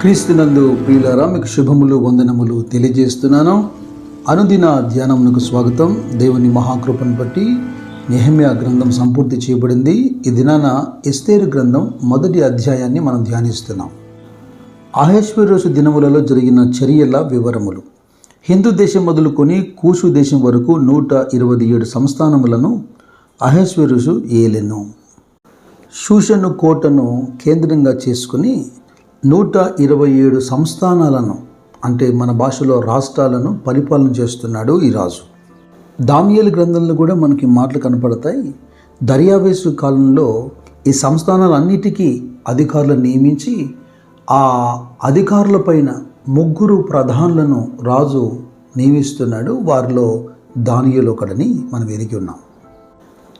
క్రీస్తునందు ప్రియులారా మీకు శుభములు వందనములు తెలియజేస్తున్నాను. అనుదిన ధ్యానమునకు స్వాగతం. దేవుని మహాకృపను బట్టి నెహమ్యా గ్రంథం సంపూర్తి చేయబడింది. ఈ దినాన ఎస్తేరు గ్రంథం మొదటి అధ్యాయాన్ని మనం ధ్యానిస్తున్నాం. అహేశ్వరోసు దినములలో జరిగిన చర్యల వివరములు. హిందూ దేశం మొదలుకొని కూసు దేశం వరకు నూట ఇరవై ఏడు సంస్థానములను అహేశ్వరుసు ఏలెను. షూషను కోటను కేంద్రంగా చేసుకుని నూట ఇరవై ఏడు సంస్థానాలను అంటే మన భాషలో రాష్ట్రాలను పరిపాలన చేస్తున్నాడు ఈ రాజు. దానియేలు గ్రంథంలో కూడా మనకి మాటలు కనపడతాయి. దర్యావేసు కాలంలో ఈ సంస్థానాలన్నిటికీ అధికారులను నియమించి ఆ అధికారుల పైన ముగ్గురు ప్రధానులను రాజు నియమిస్తున్నాడు. వారిలో దానియలు ఒకడని మనం ఎరిగి ఉన్నాం.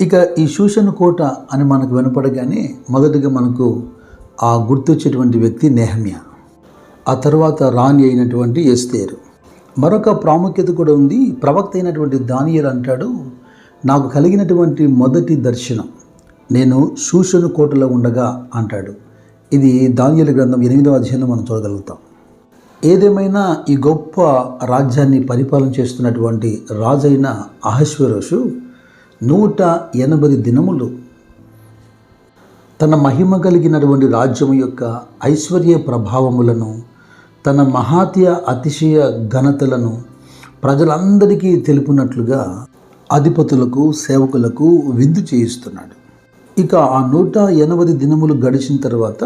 ఇక ఈ శూషణ కోట అని మనకు వినపడగానే మొదటిగా మనకు ఆ గుర్తొచ్చేటువంటి వ్యక్తి నెహమ్య. ఆ తర్వాత రాణి అయినటువంటి ఎస్తేరు. మరొక ప్రాముఖ్యత కూడా ఉంది. ప్రవక్త అయినటువంటి దానియలు అంటాడు నాకు కలిగినటువంటి మొదటి దర్శనం నేను శూషణ కోటలో ఉండగా అంటాడు. ఇది దానియల గ్రంథం ఎనిమిదవ అధ్యాయంలో మనం చూడగలుగుతాం. ఏదేమైనా ఈ గొప్ప రాజ్యాన్ని పరిపాలన చేస్తున్నటువంటి రాజైన అహశ్వరోషు నూట ఎనభై దినములు తన మహిమ కలిగినటువంటి రాజ్యం యొక్క ఐశ్వర్య ప్రభావములను తన మహాత్య అతిశయ ఘనతలను ప్రజలందరికీ తెలుపునట్లుగా అధిపతులకు సేవకులకు విందు చేయిస్తున్నాడు. ఇక ఆ నూట ఎనభై దినములు గడిచిన తర్వాత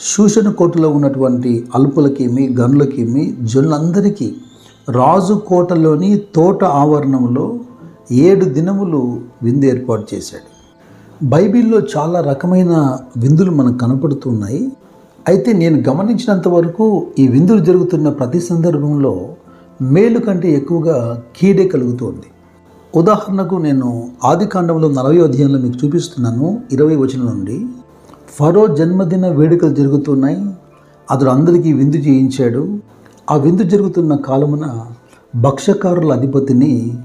శూషణ కోటలో ఉన్నటువంటి అల్పులకేమి గనులకేమి జనులందరికీ రాజు కోటలోని తోట ఆవరణంలో ఏడు దినములు విందు ఏర్పాటు చేశాడు. బైబిల్లో చాలా రకమైన విందులు మనకు కనపడుతున్నాయి. అయితే నేను గమనించినంత వరకు ఈ విందులు జరుగుతున్న ప్రతి సందర్భంలో మేలు కంటే ఎక్కువగా కీడే కలుగుతోంది. ఉదాహరణకు నేను ఆది కాండంలో నలభై అధ్యాయంలో మీకు చూపిస్తున్నాను ఇరవై వచనం నుండి. ఫరో జన్మదిన వేడుకలు జరుగుతున్నాయి. అతడు అందరికీ విందు చేయించాడు. ఆ విందు జరుగుతున్న కాలమున భక్ష్యకారుల అధిపతిని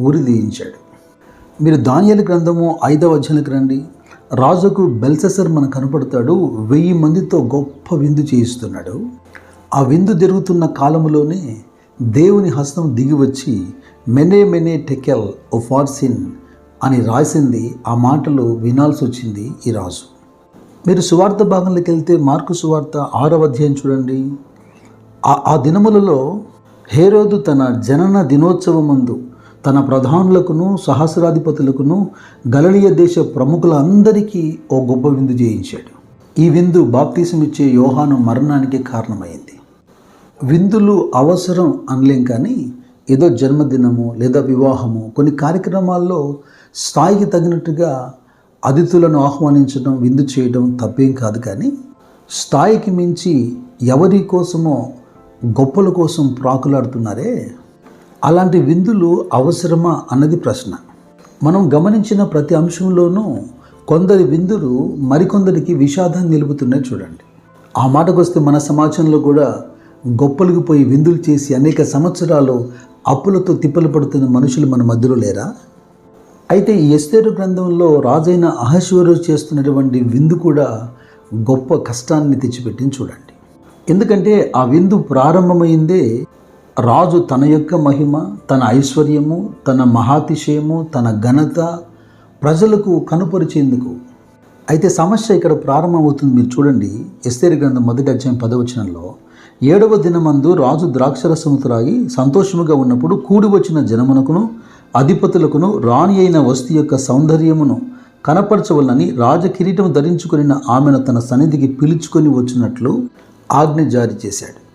ఊరిదీయించాడు మీరు దానియలు గ్రంథము ఐదవ అధ్యాయానికి రండి. రాజుకు బెల్సెసర్ మనకు కనపడతాడు. వెయ్యి మందితో గొప్ప విందు చేయిస్తున్నాడు. ఆ విందు జరుగుతున్న కాలములోనే దేవుని హస్తం దిగి వచ్చి మెనే మెనే టెకెల్ ఓ ఫార్సిన్ అని రాసింది. ఆ మాటలు వినాల్సి వచ్చింది ఈ రాజు. మీరు సువార్త భాగంలోకి వెళ్తే మార్కు సువార్త ఆరవ అధ్యాయం చూడండి. ఆ- ఆ దినములలో హేరోదు తన జనన దినోత్సవమందు తన ప్రధానులకును సహస్రాధిపతులకును గలలియ దేశ ప్రముఖులందరికీ ఓ గొప్ప విందు చేయించాడు ఈ విందు బాప్తీసం ఇచ్చే యోహాను మరణానికి కారణమైంది. విందులు అవసరం అనలేం కానీ ఏదో జన్మదినము లేదా వివాహము కొన్ని కార్యక్రమాల్లో స్థాయికి తగినట్టుగా అతిథులను ఆహ్వానించడం విందు చేయడం తప్పేం కాదు కానీ స్థాయికి మించి ఎవరి కోసమో గొప్పల కోసం ప్రాకులాడుతున్నారే అలాంటి విందులు అవసరమా అన్నది ప్రశ్న. మనం గమనించిన ప్రతి అంశంలోనూ కొందరి విందులు మరికొందరికి విషాదాన్ని నిలుపుతున్నాయి చూడండి. ఆ మాటకు వస్తే మన సమాజంలో కూడా గొప్పలకు పోయి విందులు చేసి అనేక సంవత్సరాలు అప్పులతో తిప్పలు పడుతున్న మనుషులు మన మధ్యలో లేరా? అయితే ఈ ఎస్తేరు గ్రంథంలో రాజైన అహశ్వరు చేస్తున్నటువంటి విందు కూడా గొప్ప కష్టాన్ని తెచ్చిపెట్టింది చూడండి. ఎందుకంటే ఆ విందు ప్రారంభమైందే రాజు తన యొక్క మహిమ తన ఐశ్వర్యము తన మహాతిశయము తన ఘనత ప్రజలకు కనుపరిచేందుకు. అయితే సమస్య ఇక్కడ ప్రారంభమవుతుంది. మీరు చూడండి ఎస్తేరి గ్రంథం మొదటి అధ్యాయం పదవచనంలో ఏడవ దినమందు రాజు ద్రాక్షరసము త్రాగి సంతోషముగా ఉన్నప్పుడు కూడి వచ్చిన జనమునకును అధిపతులకును రాణి అయిన వస్తు యొక్క సౌందర్యమును కనపరచవలనని రాజకిరీటం ధరించుకుని ఆమెను తన సన్నిధికి పిలుచుకొని వచ్చినట్లు ఆజ్ఞ జారీ చేశాడు.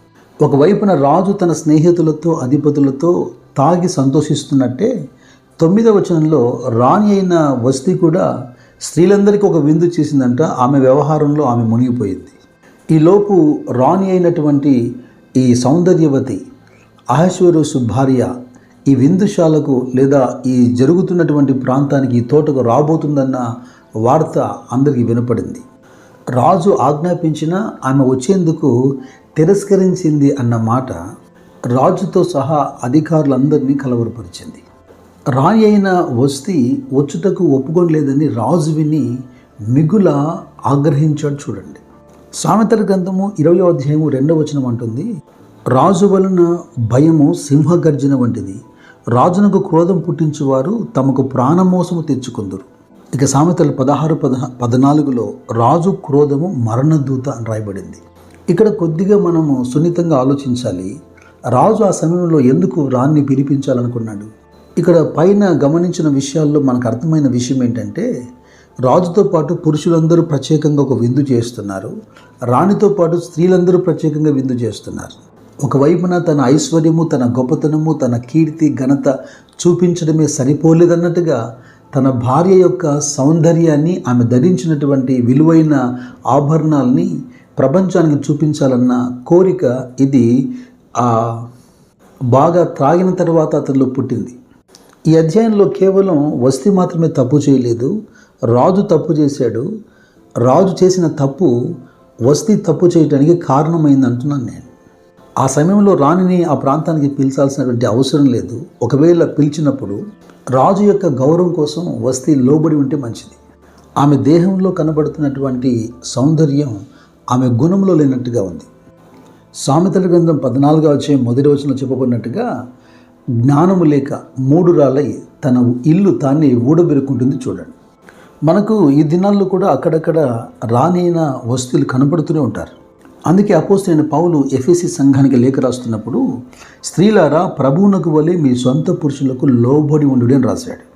ఒకవైపున రాజు తన స్నేహితులతో అధిపతులతో తాగి సంతోషిస్తున్నట్టే తొమ్మిదవ వచనంలో రాణి అయిన వస్తి కూడా స్త్రీలందరికీ ఒక విందు చేసిందంట. ఆమె వ్యవహారంలో ఆమె మునిగిపోయింది. ఈలోపు రాణి అయినటువంటి ఈ సౌందర్యవతి అహశ్వరుసు భార్య ఈ విందుశాలకు లేదా ఈ జరుగుతున్నటువంటి ప్రాంతానికి ఈ తోటకు రాబోతుందన్న వార్త అందరికీ వినపడింది. రాజు ఆజ్ఞాపించిన ఆమె వచ్చేందుకు తిరస్కరించింది అన్న మాట రాజుతో సహా అధికారులందరినీ కలవరపరిచింది. రాయి అయిన వస్తి వచ్చుటకు ఒప్పుకోలేదని రాజు విని మిగుల ఆగ్రహించాడు చూడండి. సామెతల గ్రంథము ఇరవై అధ్యాయము రెండవ వచనం అంటుంది రాజు వలన భయము సింహగర్జన వంటిది. రాజునకు క్రోధం పుట్టించువారు తమకు ప్రాణమోసము తెచ్చుకుందరు. ఇక సామెతలు పదహారు పద పద్నాలుగులో రాజు క్రోధము మరణదూత అని రాయబడింది. ఇక్కడ కొద్దిగా మనము సున్నితంగా ఆలోచించాలి. రాజు ఆ సమయంలో ఎందుకు రాణ్ణి పిలిపించాలనుకున్నాడు? ఇక్కడ పైన గమనించిన విషయాల్లో మనకు అర్థమైన విషయం ఏంటంటే రాజుతో పాటు పురుషులందరూ ప్రత్యేకంగా ఒక విందు చేస్తున్నారు. రాణితో పాటు స్త్రీలందరూ ప్రత్యేకంగా విందు చేస్తున్నారు. ఒకవైపున తన ఐశ్వర్యము తన గొప్పతనము తన కీర్తి ఘనత చూపించడమే సరిపోలేదన్నట్టుగా తన భార్య యొక్క సౌందర్యాన్ని ఆమె ధరించినటువంటి విలువైన ఆభరణాలని ప్రపంచానికి చూపించాలన్న కోరిక ఇది ఆ బాగా త్రాగిన తర్వాత అతనిలో పుట్టింది. ఈ అధ్యాయంలో కేవలం వస్తి మాత్రమే తప్పు చేయలేదు రాజు తప్పు చేశాడు. రాజు చేసిన తప్పు వస్తి తప్పు చేయడానికి కారణమైంది అంటున్నాను నేను. ఆ సమయంలో రాణిని ఆ ప్రాంతానికి పిలిచాల్సినటువంటి అవసరం లేదు. ఒకవేళ పిలిచినప్పుడు రాజు యొక్క గౌరవం కోసం వస్తి లోబడి ఉంటే మంచిది. ఆమె దేహంలో కనబడుతున్నటువంటి సౌందర్యం ఆమె గుణంలో లేనట్టుగా ఉంది. సామెతల గ్రంథం పద్నాలుగో వచ్చే మొదటి వచనంలో చెప్పబడినట్టుగా జ్ఞానము లేక మూడు రాళ్ళై తన ఇల్లు తాన్ని ఊడబెరుకుంటుంది చూడండి. మనకు ఈ దినాల్లో కూడా అక్కడక్కడ రానైన వస్తువులు కనబడుతూనే ఉంటారు. అందుకే అపోస్తైన పౌలు ఎఫ్ఎసి సంఘానికి లేఖ రాస్తున్నప్పుడు స్త్రీలారా ప్రభువునకు వలె మీ సొంత పురుషులకు లోబడి ఉండుడని రాశాడు.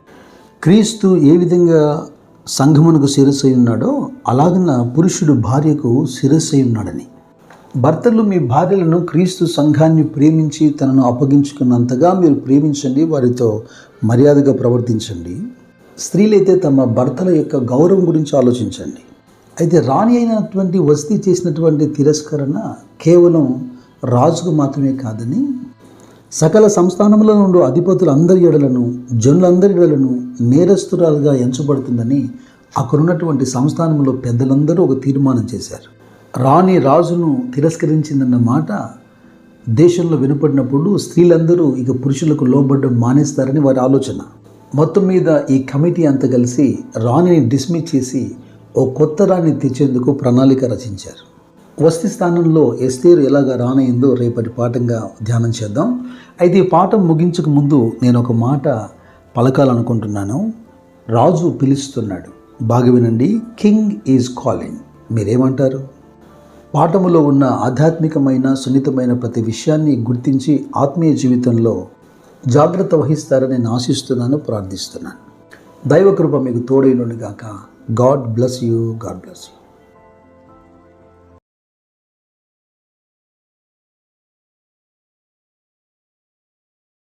క్రీస్తు ఏ విధంగా సంఘమునకు శిరస్సై ఉన్నాడో అలాగన పురుషుడు భార్యకు శిరస్సై ఉన్నాడని. భర్తలు మీ భార్యలను క్రీస్తు సంఘాన్ని ప్రేమించి తనను అప్పగించుకున్నంతగా మీరు ప్రేమించండి వారితో మర్యాదగా ప్రవర్తించండి. స్త్రీలైతే తమ భర్తల యొక్క గౌరవం గురించి ఆలోచించండి. అయితే రాణి అయినటువంటి వస్తీ చేసినటువంటి తిరస్కరణ కేవలం రాజుకు మాత్రమే కాదని సకల సంస్థానముల నుండి అధిపతులందరి ఎడలను జనులందరి ఎడలను నేరస్తురాలుగా ఎంచబడుతుందని అక్కడున్నటువంటి సంస్థానంలో పెద్దలందరూ ఒక తీర్మానం చేశారు. రాణి రాజును తిరస్కరించిందన్న మాట దేశంలో వినపడినప్పుడు స్త్రీలందరూ ఇక పురుషులకు లోబడ్డం మానేస్తారని వారి ఆలోచన. మొత్తం మీద ఈ కమిటీ అంతా కలిసి రాణిని డిస్మిస్ చేసి ఓ కొత్త రాణి తెచ్చేందుకు ప్రణాళిక రచించారు. వస్తి స్థానంలో ఎస్తేరు ఎలాగ రానయిందో రేపటి పాఠంగా ధ్యానం చేద్దాం. అయితే ఈ పాఠం ముగించక ముందు నేను ఒక మాట పలకాలనుకుంటున్నాను. రాజు పిలుస్తున్నాడు. బాగా వినండి. King is calling. మీరేమంటారు? పాఠములో ఉన్న ఆధ్యాత్మికమైన సున్నితమైన ప్రతి విషయాన్ని గుర్తించి ఆత్మీయ జీవితంలో జాగ్రత్త వహిస్తారని నేను ఆశిస్తున్నాను ప్రార్థిస్తున్నాను. దైవకృప మీకు తోడైనగాక God bless you. God bless you.